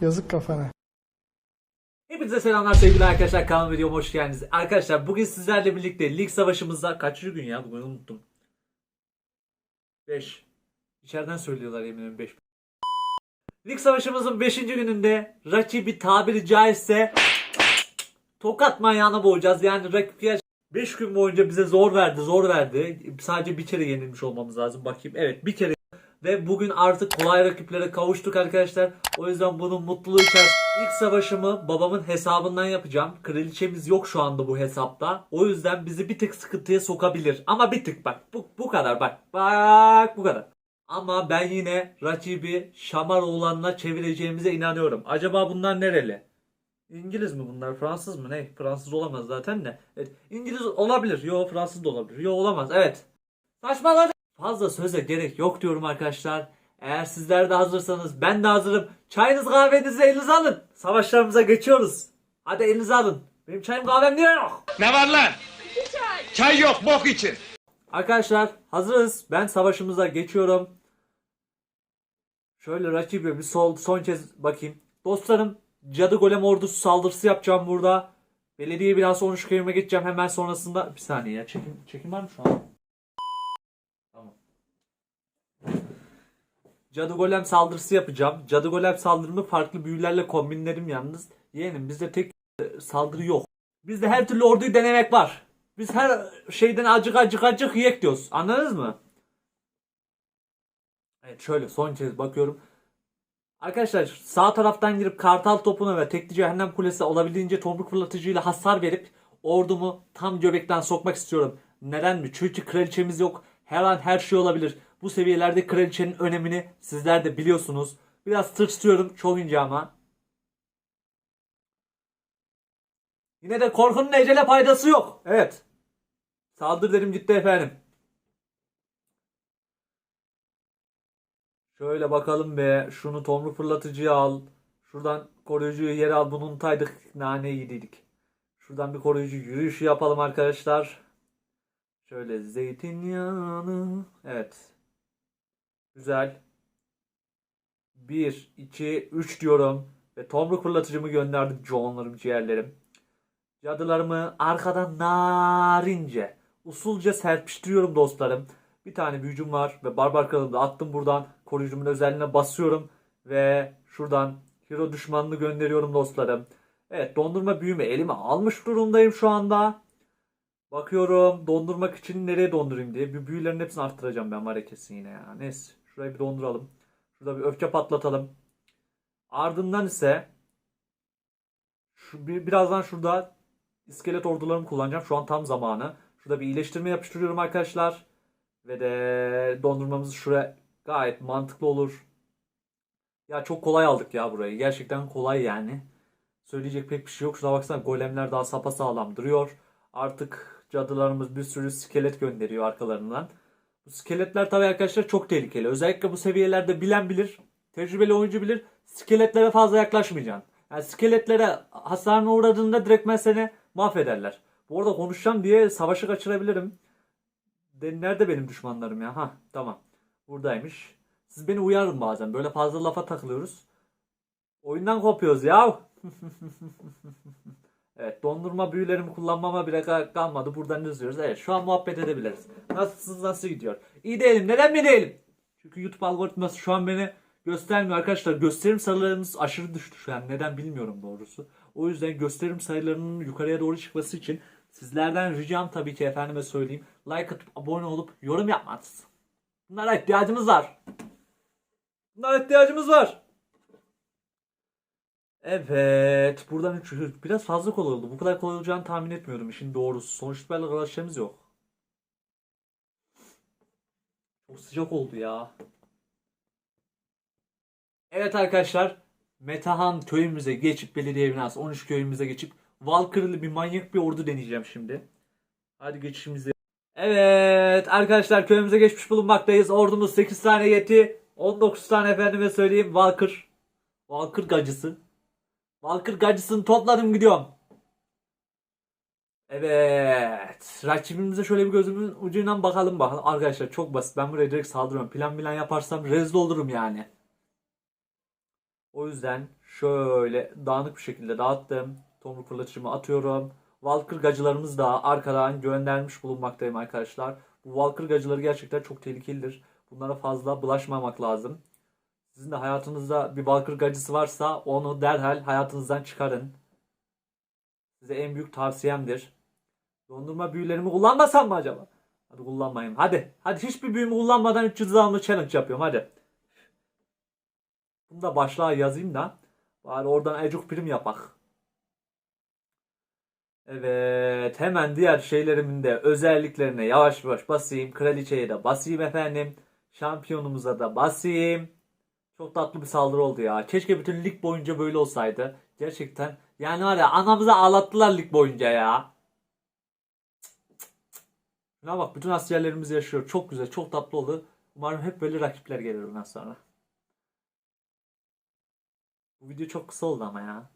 Yazık kafana. Hepinize selamlar sevgili arkadaşlar kanalıma videoma hoş geldiniz. Arkadaşlar bugün sizlerle birlikte lig savaşımızda kaçıncı gün ya bugün unuttum. 5. İçeriden söylüyorlar yemin ederim 5. Lig savaşımızın 5. gününde rakibi tabiri caizse tokat manyağına boğacağız. Yani rakip 5 gün boyunca bize zor verdi zor verdi. Sadece bir kere yenilmiş olmamız lazım bakayım. Evet bir kere ve bugün artık kolay rakiplere kavuştuk arkadaşlar. O yüzden bunun mutluluğu içerisinde ilk savaşımı babamın hesabından yapacağım. Kraliçemiz yok şu anda bu hesapta. O yüzden bizi bir tık sıkıntıya sokabilir. Ama bir tık bak. Bu, bu kadar bak. Bak bu kadar. Ama ben yine rakibi şamar oğlanına çevireceğimize inanıyorum. Acaba bunlar nereli? İngiliz mi bunlar? Fransız mı? Ne? Fransız olamaz zaten de. Evet. İngiliz olabilir. Yo Fransız da olabilir. Yo olamaz. Evet. Saçmaladı. Fazla söze gerek yok diyorum arkadaşlar. Eğer sizler de hazırsanız ben de hazırım. Çayınız kahvenizi elinize alın. Savaşlarımıza geçiyoruz. Hadi elinize alın. Benim çayım kahvem niye yok? Ne var lan? Çay yok bok için. Arkadaşlar hazırız. Ben savaşımıza geçiyorum. Şöyle rakibe bir sol, son kez bakayım. Dostlarım cadı golem ordusu saldırısı yapacağım burada. Belediye binası 13 köyüme geçeceğim hemen sonrasında. Bir saniye ya çekim, çekim var mı şu an? Cadı golem saldırısı yapacağım. Cadı golem saldırımı farklı büyülerle kombinlerim yalnız. Yeğenim bizde tek e, saldırı yok. Bizde her türlü orduyu denemek var. Biz her şeyden acık acık acık yiyek diyoruz. Anladınız mı? Evet şöyle son kez bakıyorum. Arkadaşlar sağ taraftan girip kartal topuna ve tekli cehennem kulesi olabildiğince tomruk fırlatıcıyla hasar verip ordumu tam göbekten sokmak istiyorum. Neden mi? Çünkü kraliçemiz yok. Her an her şey olabilir. Bu seviyelerde kraliçenin önemini sizler de biliyorsunuz. Biraz tırsıyorum çok ince ama. Yine de korkunun ecele faydası yok. Evet. Saldır dedim gitti efendim. Şöyle bakalım be. Şunu tomruk fırlatıcıyı al. Şuradan koruyucuyu yere al. Bunu unutaydık. Nane yedik. Şuradan bir koruyucu yürüyüşü yapalım arkadaşlar. Şöyle zeytinyağını. Evet. Güzel. 1, 2, 3 diyorum. Ve tomruk fırlatıcımı gönderdim John'larım, ciğerlerim. Cadılarımı arkadan narince, usulca serpiştiriyorum dostlarım. Bir tane büyücüm var ve barbar kralını da attım buradan. Koruyucumun özelliğine basıyorum. Ve şuradan hero düşmanını gönderiyorum dostlarım. Evet dondurma büyümü elime almış durumdayım şu anda. Bakıyorum dondurmak için nereye dondurayım diye. Büyülerin hepsini arttıracağım ben var ya kesin yine ya. Neyse şurayı bir donduralım. Şurada bir öfke patlatalım. Ardından ise şu bir, birazdan şurada iskelet ordularımı kullanacağım. Şu an tam zamanı. Şurada bir iyileştirme yapıştırıyorum arkadaşlar. Ve de dondurmamızı şuraya gayet mantıklı olur. Ya çok kolay aldık ya burayı. Gerçekten kolay yani. Söyleyecek pek bir şey yok. Şuna baksana golemler daha sapasağlam duruyor. Artık cadılarımız bir sürü iskelet gönderiyor arkalarından. Bu iskeletler tabii arkadaşlar çok tehlikeli. Özellikle bu seviyelerde bilen bilir. Tecrübeli oyuncu bilir. İskeletlere fazla yaklaşmayacaksın. Yani iskeletlere hasarına uğradığında direktmen seni mahvederler. Bu arada konuşacağım diye savaşı kaçırabilirim. De, nerede benim düşmanlarım ya? Ha tamam. Buradaymış. Siz beni uyarın bazen. Böyle fazla lafa takılıyoruz. Oyundan kopuyoruz ya. evet dondurma büyülerimi kullanmama bile kal- kalmadı. Buradan izliyoruz. Evet şu an muhabbet edebiliriz. Nasılsınız nasıl gidiyor? İyi değilim. Neden mi değilim? Çünkü YouTube algoritması şu an beni göstermiyor arkadaşlar. Gösterim sayılarımız aşırı düştü şu an. Neden bilmiyorum doğrusu. O yüzden gösterim sayılarının yukarıya doğru çıkması için sizlerden ricam tabii ki efendime söyleyeyim. Like atıp abone olup yorum yapmanız. Bunlara ihtiyacımız var. Bunlara ihtiyacımız var. Evet. Buradan üç, biraz fazla kolay oldu. Bu kadar kolay olacağını tahmin etmiyordum işin doğrusu. Sonuçta böyle arkadaşlarımız yok. Çok sıcak oldu ya. Evet arkadaşlar. Metahan köyümüze geçip belediye binası 13 köyümüze geçip Valkyrie'li bir manyak bir ordu deneyeceğim şimdi. Hadi geçişimize. Evet arkadaşlar köyümüze geçmiş bulunmaktayız. Ordumuz 8 tane yeti. 19 tane efendime söyleyeyim Valkır. Valkır gacısı. Valkır gacısını topladım gidiyorum. Evet. Rakibimize şöyle bir gözümün ucuyla bakalım bakalım. Arkadaşlar çok basit. Ben buraya direkt saldırıyorum. Plan plan yaparsam rezil olurum yani. O yüzden şöyle dağınık bir şekilde dağıttım. Tomruk fırlatıcımı atıyorum. Walker gacılarımız da arkadan göndermiş bulunmaktayım arkadaşlar. Bu Walker gacıları gerçekten çok tehlikelidir. Bunlara fazla bulaşmamak lazım. Sizin de hayatınızda bir Walker gacısı varsa onu derhal hayatınızdan çıkarın. Size en büyük tavsiyemdir. Dondurma büyülerimi kullanmasam mı acaba? Hadi kullanmayayım. Hadi. Hadi hiçbir büyümü kullanmadan 300 alma challenge yapıyorum. Hadi. Bunu da başlığa yazayım da. Bari oradan ecuk prim yapak. Evet. Hemen diğer şeylerimin de özelliklerine yavaş yavaş basayım. Kraliçeye de basayım efendim. Şampiyonumuza da basayım. Çok tatlı bir saldırı oldu ya. Keşke bütün lig boyunca böyle olsaydı. Gerçekten. Yani var ya anamıza ağlattılar lig boyunca ya. Şuna bak bütün askerlerimiz yaşıyor. Çok güzel, çok tatlı oldu. Umarım hep böyle rakipler gelir bundan sonra. Bu video çok kısa oldu ama ya.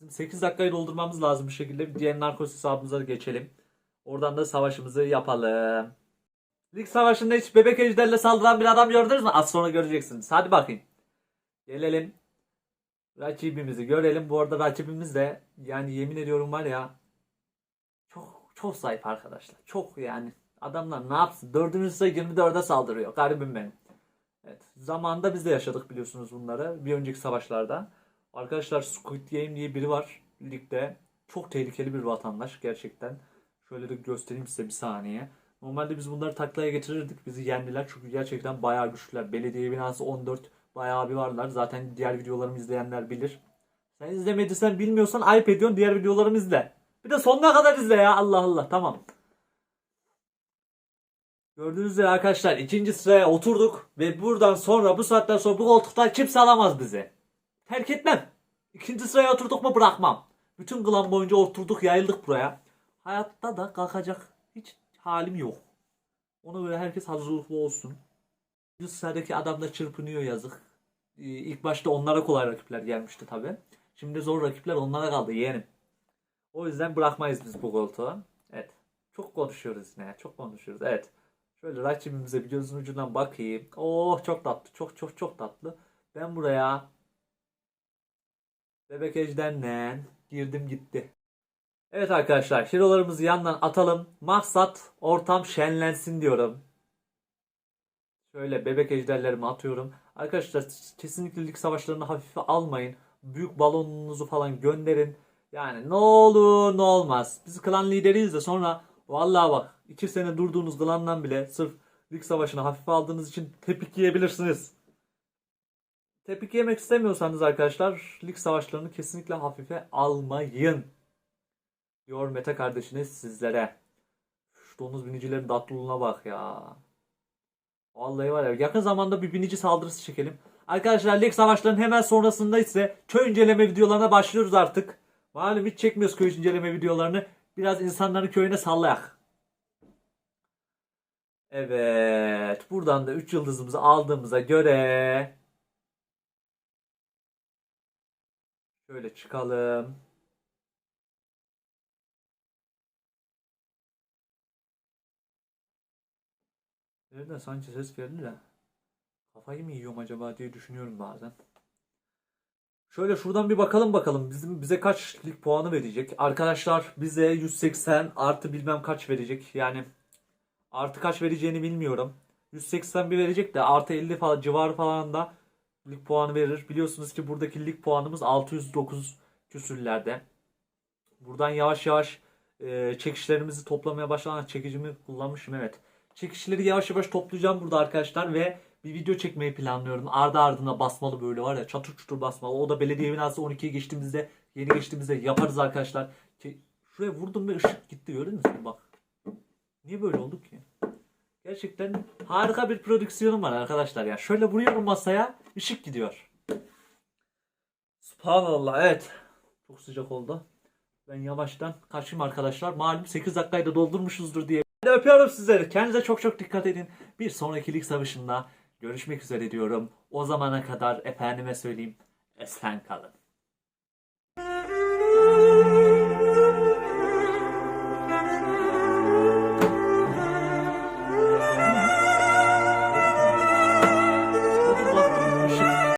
Bizim 8 dakikayı doldurmamız lazım bir şekilde. Diğer narkoz hesabımıza geçelim. Oradan da savaşımızı yapalım. Lig savaşında hiç bebek ejderle saldıran bir adam gördünüz mü? Az sonra göreceksiniz. Hadi bakayım. Gelelim. Rakibimizi görelim. Bu arada rakibimiz de yani yemin ediyorum var ya çok çok zayıf arkadaşlar. Çok yani. Adamlar ne yapsın? Dördüncü sayı 24'e saldırıyor. Garibim benim. Evet. Zamanında biz de yaşadık biliyorsunuz bunları. Bir önceki savaşlarda. Arkadaşlar Squid Game diye biri var ligde. Çok tehlikeli bir vatandaş gerçekten. Şöyle de göstereyim size bir saniye. Normalde biz bunları taklaya getirirdik. Bizi yendiler çünkü gerçekten bayağı güçlüler. Belediye binası 14 bayağı bir varlar. Zaten diğer videolarımı izleyenler bilir. Sen izlemediysen bilmiyorsan ayıp ediyorsun. Diğer videolarımı izle. Bir de sonuna kadar izle ya. Allah Allah. Tamam. Gördüğünüz üzere arkadaşlar ikinci sıraya oturduk ve buradan sonra bu saatten sonra bu koltuktan kimse alamaz bizi. Terk etmem. İkinci sıraya oturduk mu bırakmam. Bütün klan boyunca oturduk yayıldık buraya. Hayatta da kalkacak hiç halim yok. Ona göre herkes hazırlıklı olsun. Birinci sıradaki adam da çırpınıyor yazık. Ee, İlk başta onlara kolay rakipler gelmişti tabi. Şimdi zor rakipler onlara kaldı yeğenim. O yüzden bırakmayız biz bu koltuğu. Evet. Çok konuşuyoruz yine. Çok konuşuyoruz. Evet. Şöyle rakibimize bir gözün ucundan bakayım. Oh çok tatlı. Çok çok çok tatlı. Ben buraya bebek ejderle girdim gitti. Evet arkadaşlar. Hero'larımızı yandan atalım. Maksat ortam şenlensin diyorum. Şöyle bebek ejderlerimi atıyorum. Arkadaşlar kesinlikle lig savaşlarını hafife almayın. Büyük balonunuzu falan gönderin. Yani ne olur ne olmaz. Biz klan lideriyiz de sonra vallahi bak 2 sene durduğunuz klandan bile sırf lig savaşını hafife aldığınız için tepik yiyebilirsiniz. Tepik yemek istemiyorsanız arkadaşlar lig savaşlarını kesinlikle hafife almayın. Diyor Mete kardeşiniz sizlere. Şu domuz binicilerin tatlılığına bak ya. Vallahi var ya yakın zamanda bir binici saldırısı çekelim. Arkadaşlar lig savaşlarının hemen sonrasında ise köy inceleme videolarına başlıyoruz artık. Malum hiç çekmiyoruz köy inceleme videolarını. Biraz insanların köyüne sallayak. Evet. Buradan da 3 yıldızımızı aldığımıza göre şöyle çıkalım. Nereden sanki ses geldi de. Kafayı mı yiyorum acaba diye düşünüyorum bazen. Şöyle şuradan bir bakalım bakalım. Bizim bize kaç lig puanı verecek? Arkadaşlar bize 180 artı bilmem kaç verecek. Yani artı kaç vereceğini bilmiyorum. 180 bir verecek de artı 50 falan civarı falan da lig puanı verir. Biliyorsunuz ki buradaki lig puanımız 609 küsürlerde. Buradan yavaş yavaş e, çekişlerimizi toplamaya başlanan çekicimi kullanmışım evet. Çekişleri yavaş yavaş toplayacağım burada arkadaşlar ve bir video çekmeyi planlıyorum. Ardı ardına basmalı böyle var ya çatır çutur basmalı. O da belediye binası 12'ye geçtiğimizde yeni geçtiğimizde yaparız arkadaşlar. Ki şuraya vurdum ve ışık gitti gördünüz mü bak. Niye böyle oldu ki? Gerçekten harika bir prodüksiyonum var arkadaşlar ya. Şöyle vuruyorum masaya ışık gidiyor. Subhanallah evet. Çok sıcak oldu. Ben yavaştan kaçayım arkadaşlar. Malum 8 dakikayı da doldurmuşuzdur diye. Öpüyorum sizleri. Kendinize çok çok dikkat edin. Bir sonraki lig savaşında görüşmek üzere diyorum. O zamana kadar efendime söyleyeyim. Esen kalın.